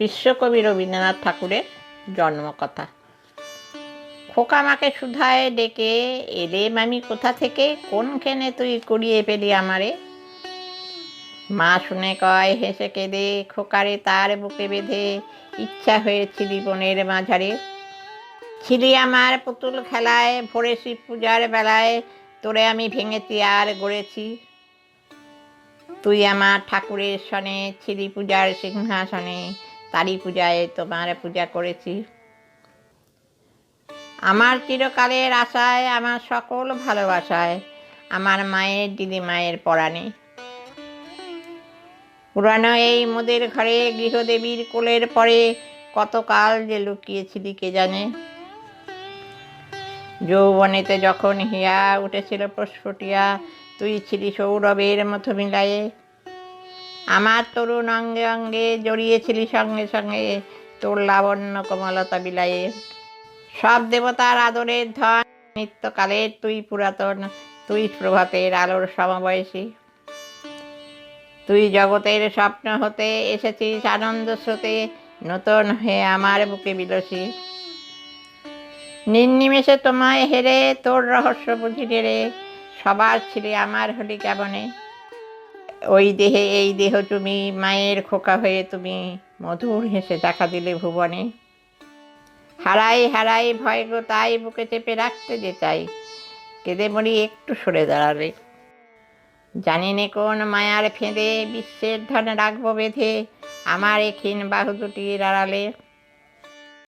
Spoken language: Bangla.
বিশ্বকবি রবীন্দ্রনাথ ঠাকুরের জন্মকথা। খোকা মাকে সুধায় ডেকে এলে, মামি, কোথা থেকে? কোনখানে তুই কুড়িয়ে পেলি আমারে? মা শুনে কয়, হেসে কেঁদে খোকারে তার বুকে বেঁধে ইচ্ছা হয়েছিল বনের মাঝারে। ছিলি আমার পুতুল খেলায় ভোরে শিব পূজার বেলায়, তোরে আমি ভেঙেছি আর গড়েছি। তুই আমার ঠাকুরের সনে ছিলি পূজার সিংহাসনে তারি পূজায় তোমার পূজা করেছি। আমার চিরকালের আশায়, আমার সকল ভালোবাসায়, আমার মায়ের দিদি মায়ের পরাণে। পুরানো এই মোদের ঘরে গৃহদেবীর কোলের পরে কতকাল যে লুকিয়েছিলি কে জানে। যৌবনেতে যখন হিয়া উঠেছিল প্রস্ফুটিয়া, তুই ছিলি সৌরভের মতো মিলায়ে। আমার তরুণ অঙ্গে অঙ্গে জড়িয়েছিলি সঙ্গে সঙ্গে তোর লাবণ্য কমলতা বিলায়ে সব দেবতার আদরের ধন নিত্যকালের তুই পুরাতন, তুই প্রভাতের আলোর সমবয়সী। তুই জগতের স্বপ্ন হতে এসেছিস আনন্দ স্রোতে, নতুন হয়ে আমার বুকে বিলসী। নির্নিমেষে তোমায় হেরে তোর রহস্য বুঝি রে সবার ছিলে আমার হলি কেমনে ওই দেহে, এই দেহ তুমি মায়ের খোকা হয়ে তুমি মধুর হেসে দেখা দিলে ভুবনে। হারাই হারাই ভয় গো, তাই বুকে চেপে রাখতে যে চাই। কেঁদে মরি একটু সরে দাঁড়ালে। জানি নে কোন মায়ার ফেঁদে, বিশ্বের ধনে রাখব বেঁধে, আমার এখিন বাহু দুটির আড়ালে।